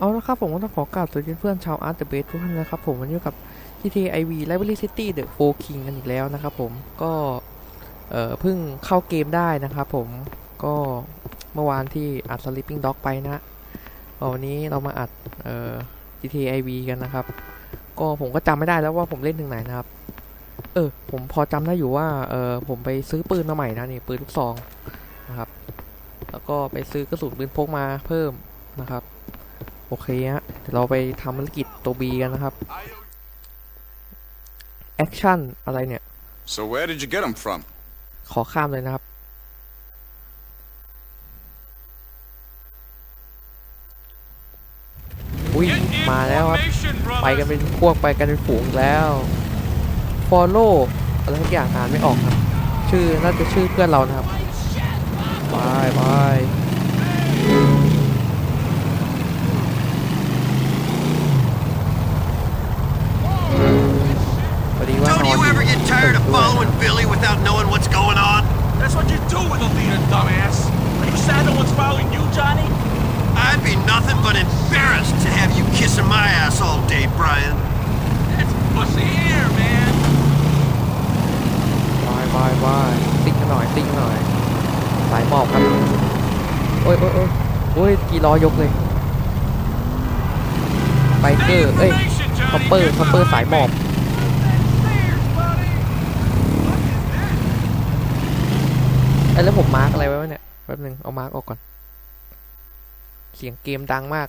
เอาละครับผมก็ต้องขอกราบสวัสดีเพื่อนชาวอาร์ตเดอะเบสทุกท่านนะครับผมวันนี้อยู่กับ GTA IV Library City The Four King กันอีกแล้วนะครับผมก็เอ่อเพิ่งเข้าเกมได้นะครับผมก็เมื่อวานที่อัด Sleeping Dog ไปนะวันนี้เรามาอัดเอ่อ GTA IV กันนะครับ ก็ผมก็จำไม่ได้แล้วว่าผมเล่นถึงไหนนะครับ เออผมพอจำได้อยู่ว่าเออผมไปซื้อปืนมาใหม่นะนี่ปืนลูกซองนะครับ แล้วก็ไปซื้อกระสุนปืนพกมาเพิ่มนะครับ โอเคฮะเดี๋ยวเราไปทำภารกิจตัว B กันนะครับ แอคชั่น อะไรเนี่ย So where did you get them from? ขอข้ามเลยนะครับ อุ้ย มาแล้วครับ ไปกันเป็นพวกไปกันเป็นฝูงอีกแล้ว follow อะไรทุกอย่างอ่านไม่ออกครับ ชื่อน่าจะชื่อเพื่อนเรานะครับบายบาย tired of ด้วย following Billy without knowing what's going on? That's what you do with a leader, dumbass. Are you sad no one's following you, Johnny? I'd be nothing but embarrassed to have you kissing my ass all day, Brian. That's pussy air, man. บายบายบายติ๊กกันหน่อยติ๊กกันหน่อย สายหมอบครับโอ้ยโอ้ยโอ้ยโอ้ยกี่ล้อยกเลยไบเกอ Stay ร์ in เอ้ย formation, คัป Johnny. เปอร์ Get คัปเปอร์สายหมอบ แล้วผมมาร์กอะไรไว้วะเนี่ยแป๊บหนึงเอามาร์กออกก่อน เสียงเกมดังมาก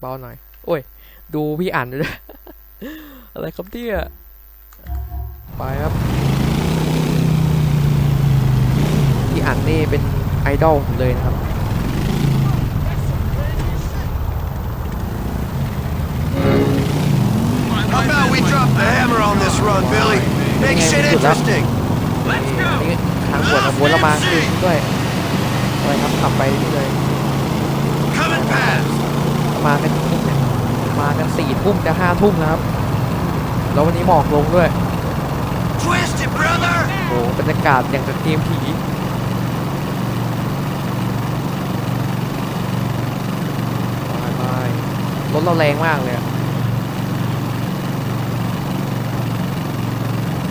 เบาหน่อย โอ้ย ดูพี่อ่านด้วยอะไรครับเนี่ยไปครับ พี่อ่านนี่เป็นไอดอลผมเลยนะครับ How about we drop the hammer on this run, Billy? Make shit interesting. นี่ ทางสวนของวนเรามาคือด้วยอะไรครับขับไปนี่เลย Coming past. มากันกี่ทุ่มเนี่ยมากันสี่ทุ่มจะห้าทุ่มนะครับ แล้ววันนี้หมอกลงด้วย Twist it, brother. โอ้โหบรรยากาศอย่างกับเกมผีบายบายรถเราแรงมากเลยอะ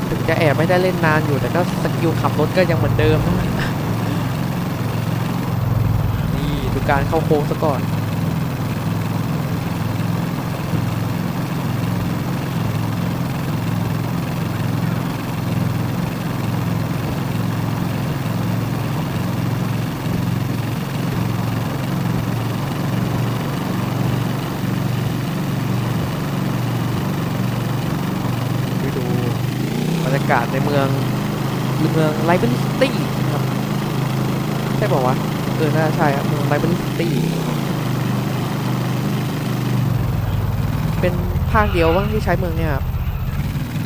ถึงจะแอบไม่ได้เล่นนานอยู่แต่ก็สกิลขับรถก็ยังเหมือนเดิมนะนี่ดูการเข้าโค้งซะก่อน ไปดูบรรยากาศในเมืองเมืองไลเบอรี่ซิตี้นะครับ ใช่ป่าวะเออน่าใช่ครับเมืองไลเบอรี่ซิตี้เป็นภาคเดียวว่างที่ใช้เมืองเนี่ยครับ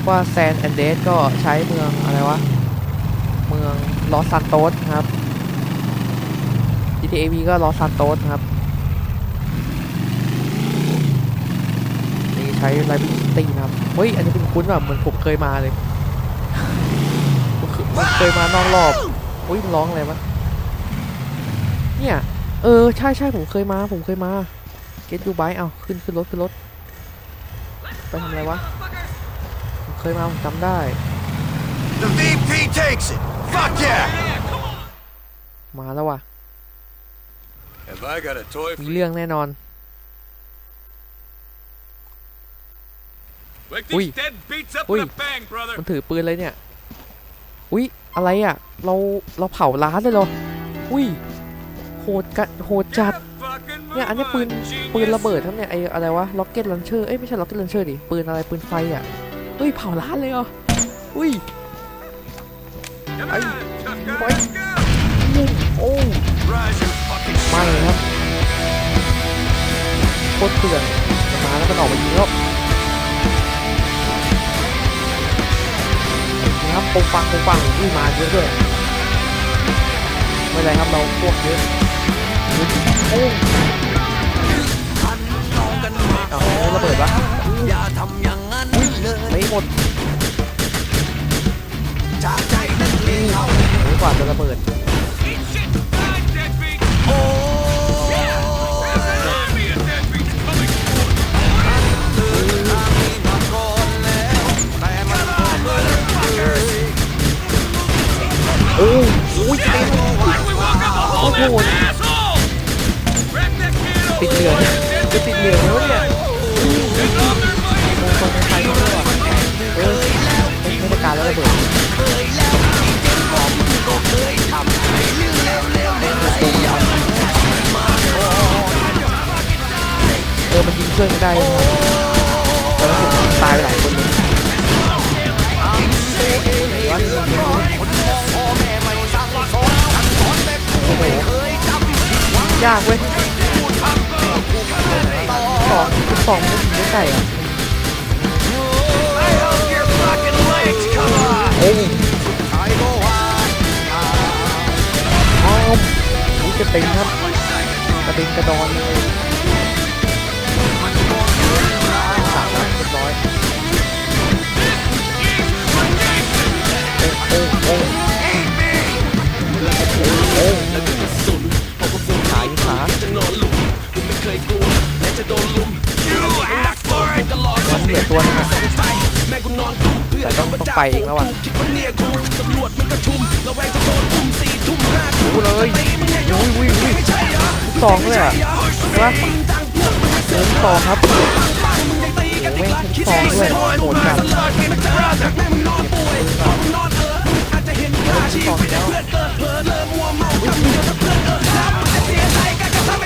ว่าแซนแอนเดสก็ใช้เมืองอะไรวะ เมืองลอสซานโตสครับ GTA V ก็ลอสซานโตสครับนี่ใช้ไลบรารีสตีนะครับ เฮ้ย อันนี้เป็นคุ้นแบบเหมือนผมเคยมาเลย ผมเคยมานอกรอบอุ้ยร้องอะไรวะ เนี่ย เออ ใช่ใช่ผมเคยมา ผมเคยมาเก็ตยูไบเอาขึ้นขึ้นรถขึ้นรถ ไปทำอะไรวะ ผมเคยมา ผมจำได้ The VP takes it. Fuck yeah. มาแล้วว่ะ Have I got a toy มีเรื่องแน่นอน Wake Ui. these dead beats up Ui. with a bang, brother. มันถือปืนเลยเนี่ย อุ้ย อะไรอะ เรา เราเผาร้านเลยเหรอ อุ้ยโห ดกะโหดจัดเนี่ยอันนี้ปืนปืนระเบิดครับเนี่ยไออะไรวะล็อกเก็ตลันเชอร์เอ้ยไม่ใช่ล็อกเก็ตลันเชอร์ดิปืนอะไรปืนไฟอะเฮ้ยเผาร้านเลยเหรออุ้ย Come Ui. on, tough guy, Ui. let's go. อุ้ยโอ้ไม่เลยครับโคตรเถื่อนมาแล้วมันออกมายิงแล้วนี่ครับปงปังปงปังอุ้ยมาเยอะด้วยไม่ไรครับเราพวกเยอะ โอ้เอาระเบิดวะอย่าทำอย่างนั้นเลยไม่หมดจากใจนักเลงเอากว่าจะระเบิดโอ้ ยากเว้ยสองสองมันยิงไม่ใส่อะ I hope your fucking legs come off! โอ้ยอ้อมนี่กระติงครับกระติงกระดอนเลยสามนัดเรียบร้อยโอ้โอ้โอ้โอ้ย งขา You asked for it! มันเหลือตัวนึงอะแต่ต้องต้องไปเองแล้วอะดูเลยอุ้ยอุ้ยอุ้ยสองเลยอะใช่ปะเดินสองครับโอ้แม่งทั้งสองด้วยโหดจัดสองแล้ว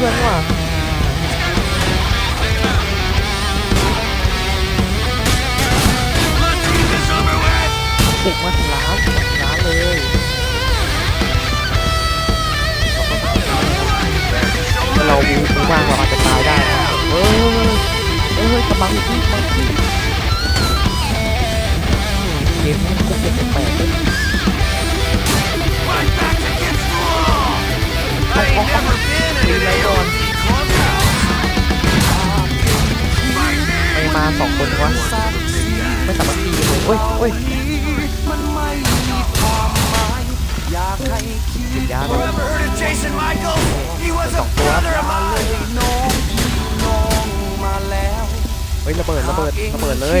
พื่อนเพื่อนว่ะบุกมาถึงร้านถึงร้านเลยถ้าเราบูบูบ้างเราอาจจะตายได้นะเออเออกำลังที่กำลังที่เกมนี้ก็เป็นแปลกเลย ไรมาสองคนวะไม่สามารถตีเลยโอ้ยโอ้ยเป็นยาเลยสองตัวเฮ้ยระเบิดระเบิดระเบิดเลย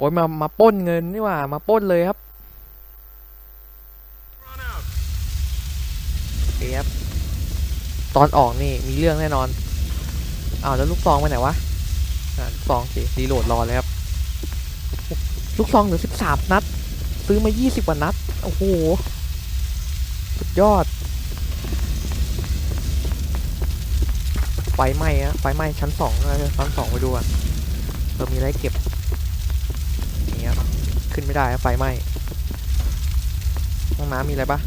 โอ้ยมามาป้นเงินนี่ว่ามาป้นเลยครับ Run out. โอเครับตอนออกนี่มีเรื่องแน่นอนอ้าวแล้วลูกซองไปไหนวะลูกซองสิรีโหลดรอเลยครับลูกซองเหลือสิบสามนัด ซื้อมายี่สิบกว่านัดโอ้โหสุดยอดไฟไหม้อะไฟไหม้ชั้นสองชั้นสองไปดูอะเออมีอะไรเก็บ ขึ้นไม่ได้อะไฟไหม้ห้องน้ำมีอะไรปะ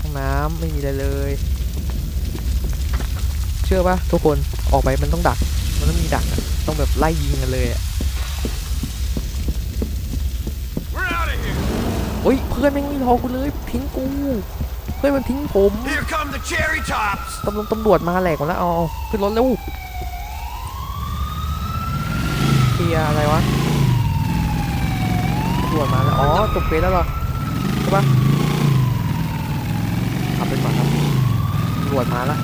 ห้องน้ำไม่มีอะไรเลย เชื่อปะทุกคนออกไปมันต้องดัก มันต้องมีดักอะต้องแบบไล่ยิงกันเลยอะ We're out of here. เฮ้ยเพื่อนแม่งไม่รอกูเลยทิ้งกูเพื่อนมันทิ้งผม Here come the cherry tops. ตำรวจตำรวจมาแหลกหมดแล้วเอาเอาขึ้นรถเร็วเคลียร์อะไรวะต ตรวจมาแล้ว อ๋อจบเฟสแล้วเหรอ ใช่ปะขับไปก่อนครับตรวจมาแล้ว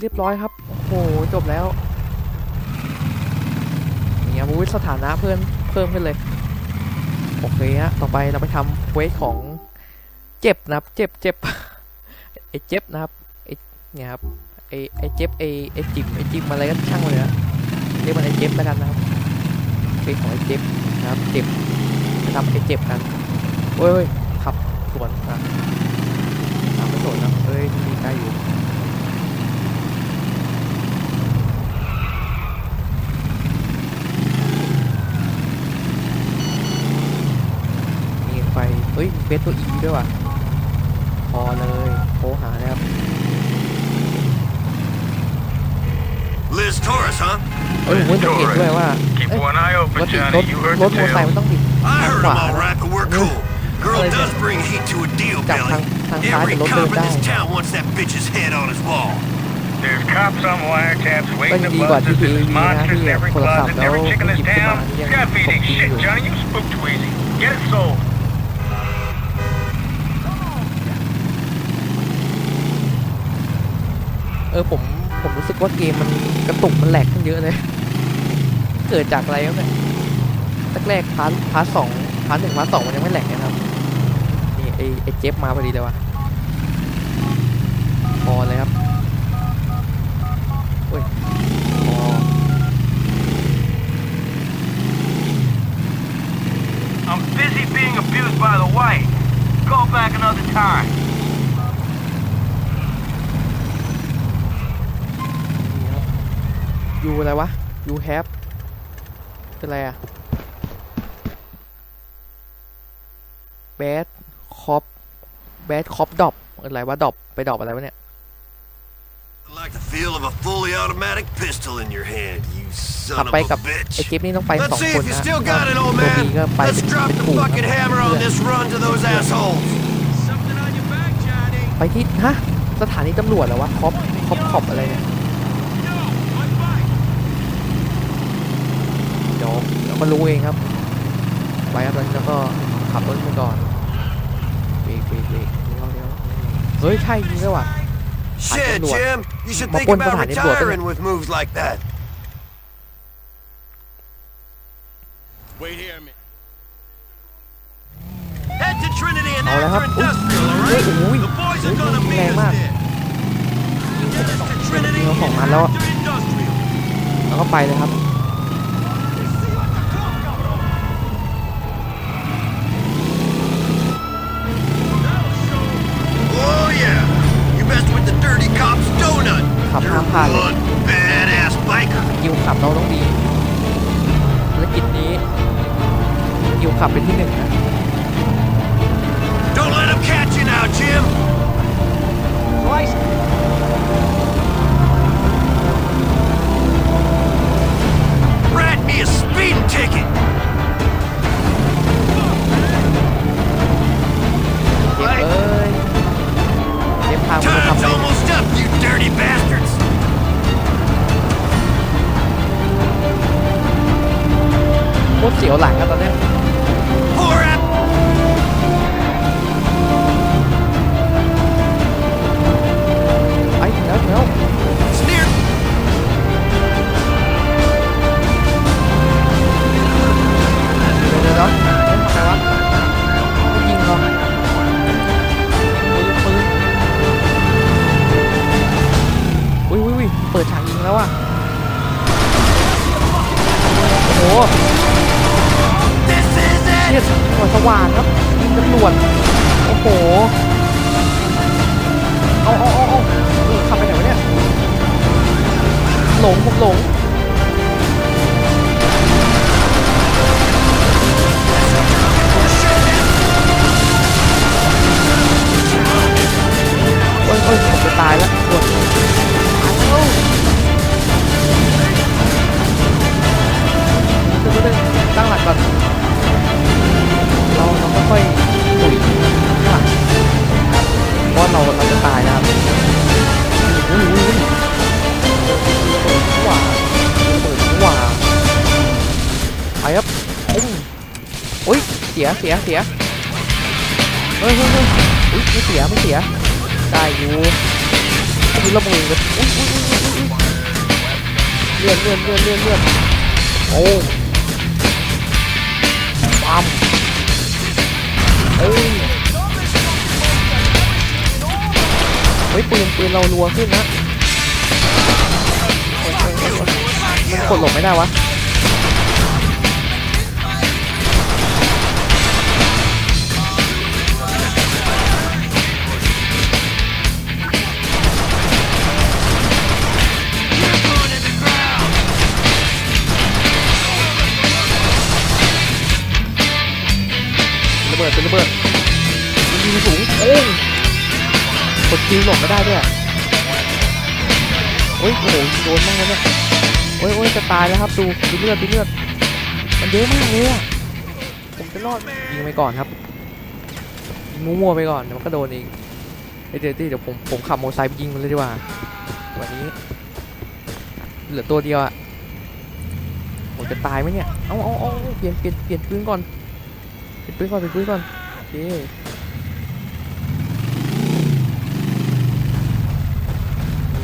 เรียบร้อยครับ โอ้โห จบแล้ว เนี่ยมูวิสถานะเพิ่มเพิ่มขึ้นเลย โอเคฮะ ต่อไปเราไปทำเวสของเจ็บนะครับ เจ็บเจ็บไอเจ็บนะครับไอเนี่ยครับ ไอ้ไอ้เจ็บไอ้ไอ้จิมไอ้จิมอะไรก็ช่างเลยนะเรียกมันไอ้เจ็บแล้วกันนะครับเควสของไอ้เจ็บนะครับเจ็บนะครับไอ้เจ็บกันโอ้ยเว้ยขับสวนอะตามไม่สวนนะเอ้ยมีใกล้อยู่มีไฟเฮ้ยเฟสตัวอีด้วยว่ะพอเลยโทรหานะครับ Liz Torres, huh? เอ้ยผมสังเกตด้วยว่า Keep เอ้ย one eye ร open, ถติดร Johnny. ถ You heard ร the ถมอเตอร์ไซค์ tale. มันต้องบิด I ทาง heard ข him วา all right, but we're cool. Girl Ơi, does bring heat to a deal, Chặt Billy. thằng- thằng trái Every thì lốt cop đơn in this tay. town wants that bitch's head on his wall. There's cops on wiretaps ก็ waiting ยัง to ดีกว่า bust ที่ us. ที There's วีนะ monsters ที่ in แบบ every โทรศัพท์ closet, แล้ว every chick in ห this ยิบขึ้นมา town. นี่ยัง Scat ตก feeding ตี shit, อยู่ Johnny. You spook too easy. Get it sold. เออผม ผมรู้สึกว่าเกมมันกระตุกมันแหลกขึ้นเยอะเลย เกิดจากอะไรครับเนี่ยแรกๆพาร์ทพาร์ทสองพาร์ทหนึ่งพาร์ทสองมันยังไม่แหลกนะครับนี่ไอไอเจฟมาพอดีเลยว่ะพอเลยครับเฮ้ยพอ I'm busy being abused by the white. Call back another time. ยูอะไรวะยูแฮปเป็นอะไรอะแบดคอปแบดคอปดอปอะไรวะดอปไปดอปอะไรวะเนี่ย Like the feel of a fully automatic pistol in your hand, you ขับ son ไป of กับ a ไอ้ bitch. เกมนี้ต้องไปส Let's อง see คน if you นะ still got it, old ตัว man. บีก็ไป Let's เป็น drop เป็น the ฝูง fucking นะ hammer on เพื่อน this run to those assholes. Something on your back, Johnny. ไปที่ฮะสถานีตำรวจเหรอวะคอปคอปคอปอะไรเนี่ย ดี๋ยวเดี๋ยวก็รู้เองครับ ไปครับตอนนี้แล้วก็ขับรถไปก่อนเบรกเบรกเบรกเดี๋ยวเดี๋ยวเฮ้ย ใช่จริงด้วยว่ะ Shit, tell you what. Jim. You should Mà think quân about có thả đến đùa thế retiring with moves like that. Wait here, man. Head to Trinity and เอาแล้วครับ after อุ้ย industrial, เฮ้ย alright? โอ้ย The boys เฮ้ are ย gonna แร meet ง us มาก there. Get us to Trinity ยิงมาสองนัด and แล้วอะ after industrial. แล้วก็ไปเลยครับ สียวหลังกันตอนเนี้ย ยิงตำรวจโอ้โหเอาเอาเอาเอาขับไปไหนวะเนี่ยหลงผมหลงโอ้ยโอ้ยผมจะตายแล้วปวดตายแล้วเดี๋ยวเดี๋ยวเดี๋ยวตั้งหลักก่อน ค่อยตุ๋ยข้างหลังเพราะเราเราจะตายนะครับอุ้ยอุ้ยอุ้ยหวาเปิดหวาไปครับปุ้งอุ้ยเสียเสียเสียเฮ้ยเฮ้ยเฮ้ยอุ้ยไม่เสียไม่เสียได้อยู่อุ้ยระเบิดเลยอุ้ยอุ้ยอุ้ยอุ้ยเลื่อนเลื่อนเลื่อนเลื่อนเลื่อนโอ้ปั๊ม เอ้ยเฮ้ยปืนปืนเรารัวขึ้นนะมันกดหลบไม่ได้วะ ไม่ได้ด้วยโอ้ยโอ้โหโดนมากเลยเนี่ยโอ้ยโอ้ยจะตายแล้วครับดูดูเลือดดูเลือดมันเยอะมากเลยอะผมจะรอดยิงไปก่อนครับยิงมั่วๆไปก่อนเดี๋ยวมันก็โดนเองเดี๋ยวเดี๋ยวผมผมขับมอเตอร์ไซค์ไปยิงมันเลยดีกว่าวันนี้ เหลือตัวเดียวอะผมจะตายไหมเนี่ยเอาเอาเอาเปลี่ยนเปลี่ยนเปลี่ยนปืนก่อนเปิดปืนก่อนเปิดปืนก่อนโอเค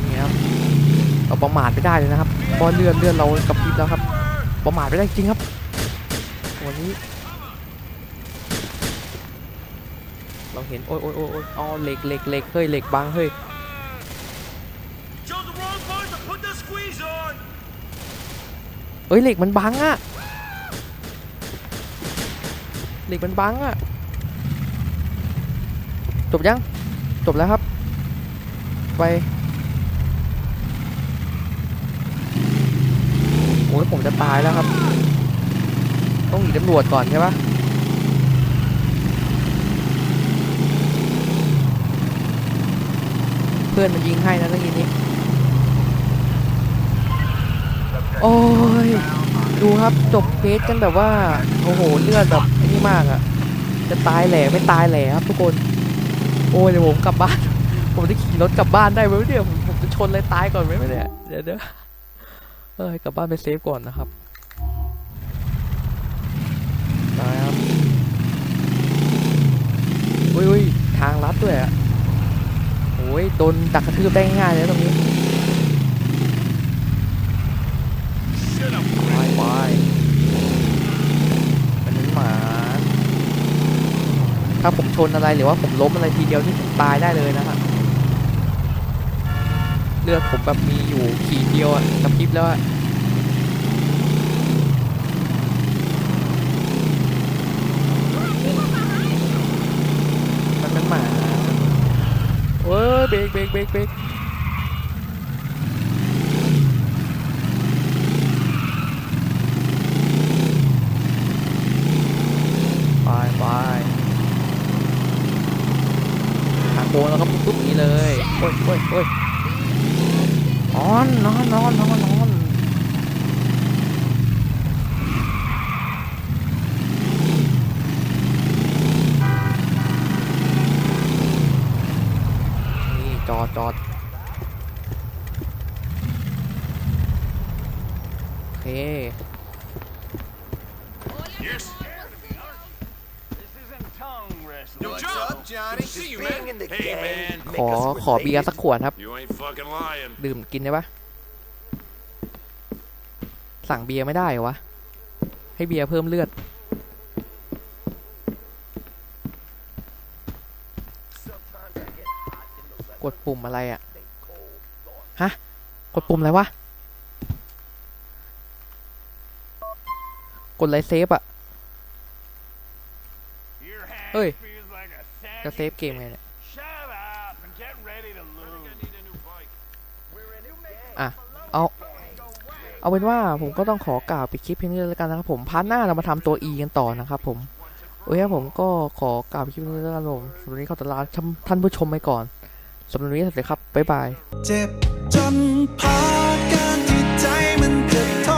นี่ครับเรา ประมาทไม่ได้เลยนะครับเพราะเลื่อนเลื่อนเรากับพริบแล้วครับ ประมาทไม่ได้จริงครับวันนี้ เราเห็นโอ้ยโอ้ยโอ้ยโอ้ยอ๋อเหล็กเหล็กเหล็กเฮ้ยเหล็กบังเฮ้ย Chose the wrong button to put the squeeze on. เอ้ยเหล็กมันบังอะเหล็กมันบังอะจบยัง จบแล้วครับ ไป โอ้ยผมจะตายแล้วครับ ต้องหนีตำรวจก่อนใช่ปะเพื่อนมันยิงให้นะเมื่อกี้นี้ โอ้ย ดูครับจบเพจกันแบบว่า โอ้โหเลือดแบบไอ้นี่มากอะจะตายแหล่ไม่ตายแหล่ครับทุกคน โอ้ยเดี๋ยวผมกลับบ้าน ผมจะขี่รถกลับบ้านได้ไหมเนี่ยผมผมจะชนเลยตายก่อนไหมเนี่ยเดี๋ยวเดี๋ยว เออกลับบ้านไปเซฟก่อนนะครับตายครับอุ้ยอุ้ยทางลัดด้วยอะโอ้ยโดนดักกระทืบได้ง่ายเลยตรงนี้วายวายมันเป็นหมา ถ้าผมชนอะไรหรือว่าผมล้มอะไรทีเดียวนี่ผมตายได้เลยนะฮะ เลือดผมแบบมีอยู่ขีดเดียวอะกระพริบแล้วอะมันเป็นหมาเว้ยเบรกเบรกเบรกเบรกไปไปทาโค้งแล้วก็ปุ๊บนี้เลยโอ้ยโอ้ยโอ้ย นอนนอนนอนนอนนอนนี่จอดจอดโอเค Yes. This isn't tongue wrestling. What's John. up, Johnny? See you, man. Hey, man. ขอขอเบียร์สักขวดครับ You ain't fucking lying. ดื่มกินได้ปะ สั่งเบียร์ไม่ได้เหรอวะ ให้เบียร์เพิ่มเลือด กดปุ่มอะไรอะฮะ กดปุ่มอะไรวะ กดอะไรเซฟอะ Your hand Oi. feels like a จะ saggy เซฟเกมไงเนี่ย Shut up and get ready to lose. We're in a อะ เอา เอาเป็นว่าผมก็ต้องขอกล่าวปิดคลิปเพียงนี้แล้วกันนะครับผมพาร์ทหน้าเรามาทำตัว E กันต่อนะครับผมโอเคผมก็ขอกล่าวปิดคลิปนี้แล้วกันผมสำหรับวันนี้ขอตลาท่านผู้ชมไปก่อนสำหรับวันนี้สวัสดีครับบ๊ายบายเจ็บจนพาการที่ใจมันจะท้อ